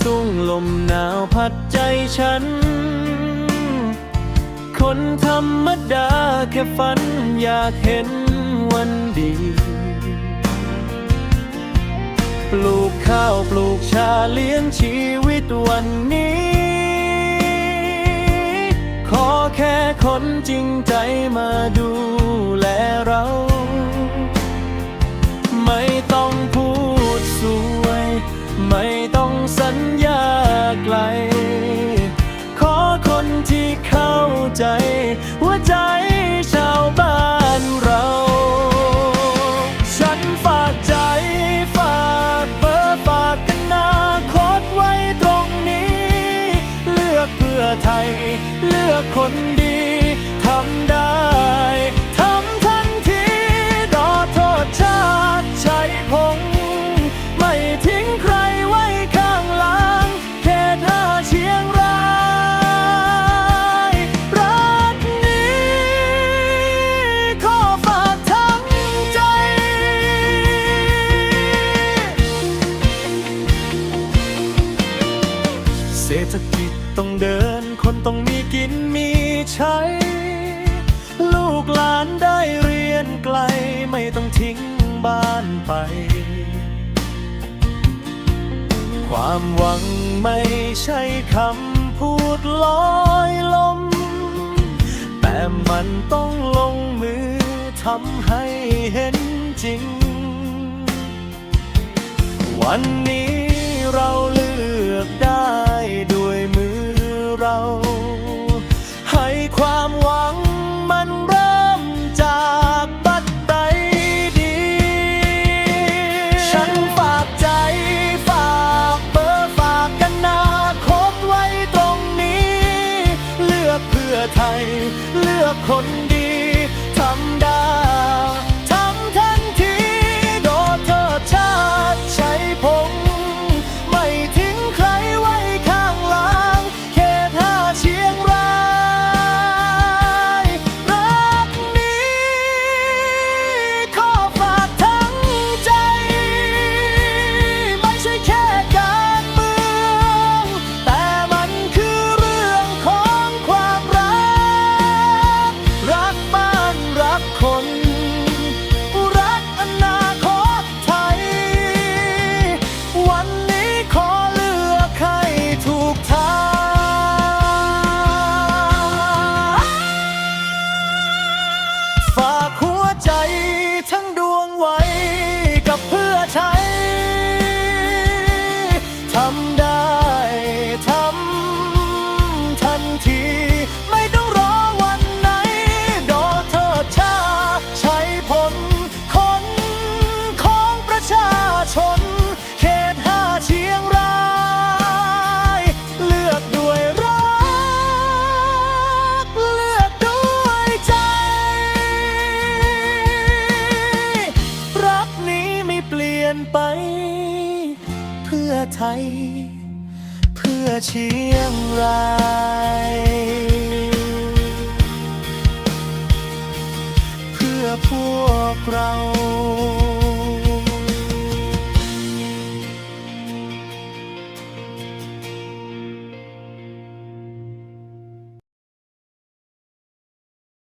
สุ่งลมหนาวพัดใจฉัน คนธรรมดาแค่ฝันอยากเห็นวันดี ปลูกข้าวปลูกชาเลี้ยงชีวิตวันนี้ ขอแค่คนจริงใจมาดูแลเรา ไทย เลือกคนดีทำได้ทำทันทีรอโทษชาติชัยพงษ์ไม่ทิ้งใครไว้ข้างหลังเขตห้าเชียงรายรักนี้ ขอฝากทั้งใจ เศรษฐกิจต้องเดิน นต้องมีกินมีใช้ ลูกหลานได้เรียนไกลไม่ต้องทิ้งบ้านไป ความหวังไม่ใช่คำพูดลอยลม แต่มันต้องลงมือทำให้เห็นจริง วันนี้ อไทย เพื่อเชียงรายเพื่อพวกเรา